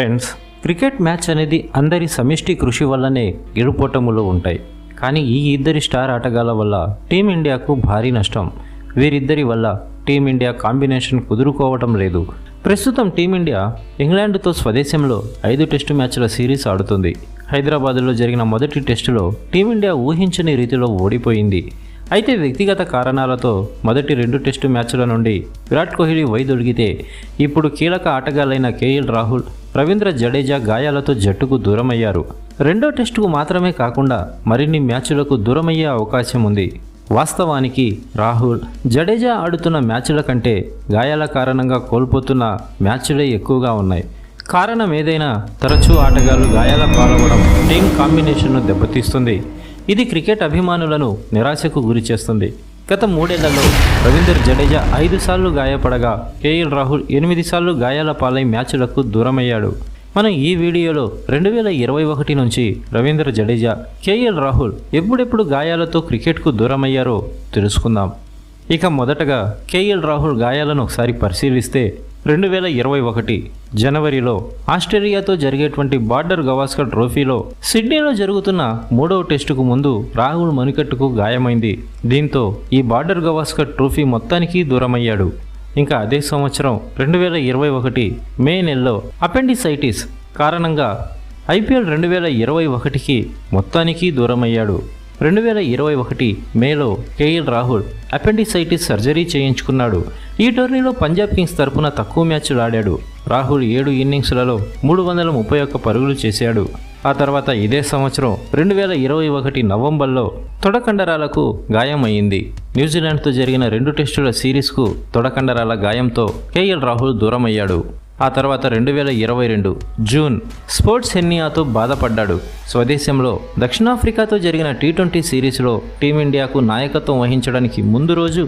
Friends cricket match అనేది అందరి సమిష్టి కృషి వల్లనే గెలుపోటములు ఉంటాయి. కానీ ఈ ఇద్దరి స్టార్ ఆటగాళ్ళ వల్ల టీమిండియాకు భారీ నష్టం. వీరిద్దరి వల్ల టీమిండియా కాంబినేషన్ కుదురుకోవటం లేదు. ప్రస్తుతం టీమిండియా ఇంగ్లాండ్తో స్వదేశంలో ఐదు టెస్టు మ్యాచ్ల సిరీస్ ఆడుతుంది. హైదరాబాద్లో జరిగిన మొదటి టెస్టులో టీమిండియా ఊహించని రీతిలో ఓడిపోయింది. అయితే వ్యక్తిగత కారణాలతో మొదటి రెండు టెస్టు మ్యాచ్ల నుండి విరాట్ కోహ్లీ వైదొడిగితే ఇప్పుడు కీలక ఆటగాళ్ళైన కేఎల్ రాహుల్ రవీంద్ర జడేజా గాయాలతో జట్టుకు దూరమయ్యారు. రెండో టెస్టుకు మాత్రమే కాకుండా మరిన్ని మ్యాచ్లకు దూరమయ్యే అవకాశం ఉంది. వాస్తవానికి రాహుల్ జడేజా ఆడుతున్న మ్యాచ్ల కంటే గాయాల కారణంగా కోల్పోతున్న మ్యాచ్లే ఎక్కువగా ఉన్నాయి. కారణం ఏదైనా తరచూ ఆటగాళ్ళు గాయాల పాల్గొనడం టీం కాంబినేషన్ను దెబ్బతీస్తుంది. ఇది క్రికెట్ అభిమానులను నిరాశకు గురి చేస్తుంది. గత మూడేళ్ళలో రవీందర్ జడేజా ఐదు సార్లు గాయపడగా కేఎల్ రాహుల్ ఎనిమిది సార్లు గాయాల పాలై మ్యాచ్లకు దూరమయ్యాడు. మనం ఈ వీడియోలో రెండు వేల ఇరవై ఒకటి నుంచి రవీంద్ర జడేజా కేఎల్ రాహుల్ ఎప్పుడెప్పుడు గాయాలతో క్రికెట్కు దూరమయ్యారో తెలుసుకుందాం. ఇక మొదటగా కేఎల్ రాహుల్ గాయాలను ఒకసారి పరిశీలిస్తే రెండు వేల ఇరవై ఒకటి జనవరిలో ఆస్ట్రేలియాతో జరిగేటువంటి బార్డర్ గవాస్కర్ ట్రోఫీలో సిడ్నీలో జరుగుతున్న మూడవ టెస్టుకు ముందు రాహుల్ మణికట్టుకు గాయమైంది. దీంతో ఈ బార్డర్ గవాస్కర్ ట్రోఫీ మొత్తానికి దూరమయ్యాడు. ఇంకా అదే సంవత్సరం రెండు వేల ఇరవై ఒకటి మే నెలలో అపెండిసైటిస్ కారణంగా ఐపీఎల్ రెండు వేల ఇరవై ఒకటికి మొత్తానికి దూరమయ్యాడు. రెండు వేల ఇరవై ఒకటి మేలో K L Rahul appendicitis surgery చేయించుకున్నాడు. ఈ టోర్నీలో పంజాబ్ కింగ్స్ తరపున తక్కువ మ్యాచ్లు ఆడాడు. రాహుల్ ఏడు ఇన్నింగ్స్లలో మూడు వందల ముప్పై ఒక్క పరుగులు చేశాడు. ఆ తర్వాత ఇదే సంవత్సరం రెండు వేల ఇరవై ఒకటి నవంబర్లో తొడకండరాలకు గాయం అయింది న్యూజిలాండ్తో జరిగిన రెండు టెస్టుల సిరీస్కు తొడకండరాల గాయంతో కేఎల్ రాహుల్ దూరమయ్యాడు. ఆ తర్వాత రెండు వేల ఇరవై రెండు జూన్ స్పోర్ట్స్ హెన్నియాతో బాధపడ్డాడు. స్వదేశంలో దక్షిణాఫ్రికాతో జరిగిన టీ ట్వంటీ సిరీస్లో టీమిండియాకు నాయకత్వం వహించడానికి ముందు రోజు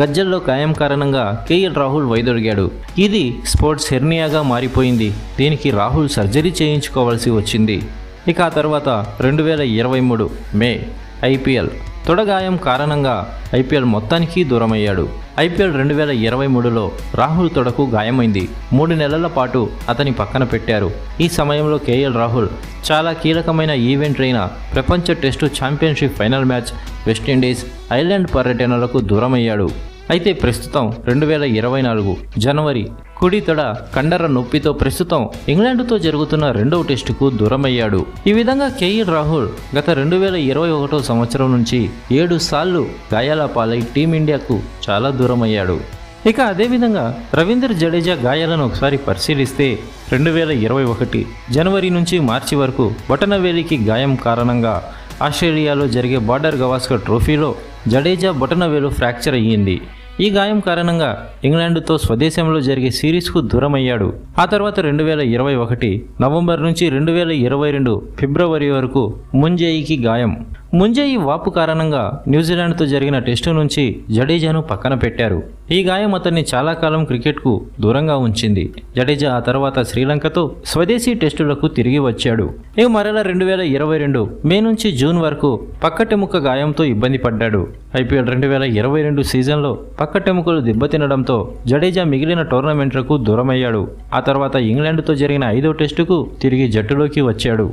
గజ్జల్లో గాయం కారణంగా కేఎల్ రాహుల్ వైదొలిగాడు. ఇది స్పోర్ట్స్ హెర్నియాగా మారిపోయింది. దీనికి రాహుల్ సర్జరీ చేయించుకోవాల్సి వచ్చింది. ఇక ఆ తర్వాత రెండు వేల ఇరవై మూడు మే ఐపీఎల్ తొడగాయం కారణంగా ఐపీఎల్ మొత్తానికి దూరమయ్యాడు. ఐపీఎల్ రెండు వేల ఇరవై మూడులో రాహుల్ తొడకు గాయమైంది. మూడు నెలల పాటు అతని పక్కన పెట్టారు. ఈ సమయంలో కేఎల్ రాహుల్ చాలా కీలకమైన ఈవెంట్ అయిన ప్రపంచ test championship final match West Indies Ireland పర్యటనలకు దూరమయ్యాడు. అయితే ప్రస్తుతం రెండు వేల ఇరవై నాలుగు జనవరి కుడి తొడ కండర నొప్పితో ప్రస్తుతం ఇంగ్లాండ్తో జరుగుతున్న రెండవ టెస్టుకు దూరమయ్యాడు. ఈ విధంగా కేఎల్ రాహుల్ గత రెండు వేల ఇరవై ఒకటో సంవత్సరం నుంచి ఏడు సార్లు గాయాల పాలై టీమిండియాకు చాలా దూరమయ్యాడు. ఇక అదేవిధంగా రవీంద్ర జడేజా గాయాలను ఒకసారి పరిశీలిస్తే రెండు వేల ఇరవై ఒకటి జనవరి నుంచి మార్చి వరకు బొటనవేలికి గాయం కారణంగా ఆస్ట్రేలియాలో జరిగే బార్డర్ గవాస్కర్ ట్రోఫీలో జడేజా బొటనవేలు ఫ్రాక్చర్ అయ్యింది. ఈ గాయం కారణంగా ఇంగ్లాండ్తో స్వదేశంలో జరిగే సిరీస్కు దూరమయ్యాడు. ఆ తర్వాత రెండు వేల ఇరవై ఒకటి నవంబర్ నుంచి రెండు వేల ఇరవై రెండు ఫిబ్రవరి వరకు ముంజేయికి గాయం. ముంజేయి వాపు కారణంగా న్యూజిలాండ్తో జరిగిన టెస్టు నుంచి జడేజాను పక్కన పెట్టారు. ఈ గాయం అతన్ని చాలా కాలం క్రికెట్కు దూరంగా ఉంచింది. జడేజా ఆ తర్వాత శ్రీలంకతో స్వదేశీ టెస్టులకు తిరిగి వచ్చాడు. ఇక మరలా రెండు వేల ఇరవై రెండు మే నుంచి జూన్ వరకు పక్కటెముక గాయంతో ఇబ్బంది పడ్డాడు. ఐపీఎల్ రెండు వేల ఇరవై రెండు సీజన్లో పక్కటెముకలు దెబ్బతినడంతో జడేజా మిగిలిన టోర్నమెంట్లకు దూరమయ్యాడు. ఆ తర్వాత ఇంగ్లాండ్తో జరిగిన ఐదో టెస్టుకు తిరిగి జట్టులోకి వచ్చాడు.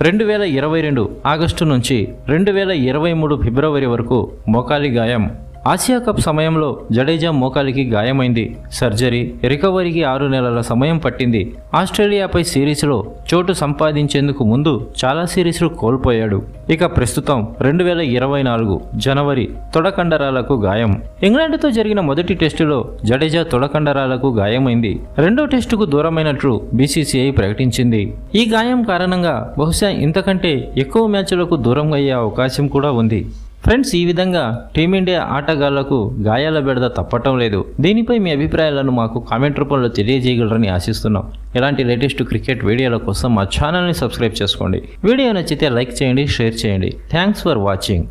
రెండు వేల ఇరవై రెండు ఆగస్టు నుంచి రెండు వేల ఇరవై మూడు ఫిబ్రవరి వరకు మోకాలి గాయం. ఆసియా కప్ సమయంలో జడేజా మోకాలికి గాయమైంది. సర్జరీ రికవరీకి ఆరు నెలల సమయం పట్టింది. ఆస్ట్రేలియాపై సిరీస్లో చోటు సంపాదించేందుకు ముందు చాలా సిరీస్లు కోల్పోయాడు. ఇక ప్రస్తుతం రెండు వేల ఇరవై నాలుగు జనవరి తొడకండరాలకు గాయం. ఇంగ్లాండ్తో జరిగిన మొదటి టెస్టులో జడేజా తొడకండరాలకు గాయమైంది. రెండో టెస్టుకు దూరమైనట్లు బీసీసీఐ ప్రకటించింది. ఈ గాయం కారణంగా బహుశా ఇంతకంటే ఎక్కువ మ్యాచ్లకు దూరం అయ్యే అవకాశం కూడా ఉంది. ఫ్రెండ్స్ ఈ విధంగా టీమిండియా ఆటగాళ్ళకు గాయాల బెడద తప్పటం లేదు. దీనిపై మీ అభిప్రాయాలను మాకు కామెంట్ రూపంలో తెలియజేయగలరని ఆశిస్తున్నాం. ఇలాంటి లేటెస్ట్ క్రికెట్ వీడియోల కోసం మా ఛానల్ని సబ్స్క్రైబ్ చేసుకోండి. వీడియో నచ్చితే లైక్ చేయండి షేర్ చేయండి. Thanks for watching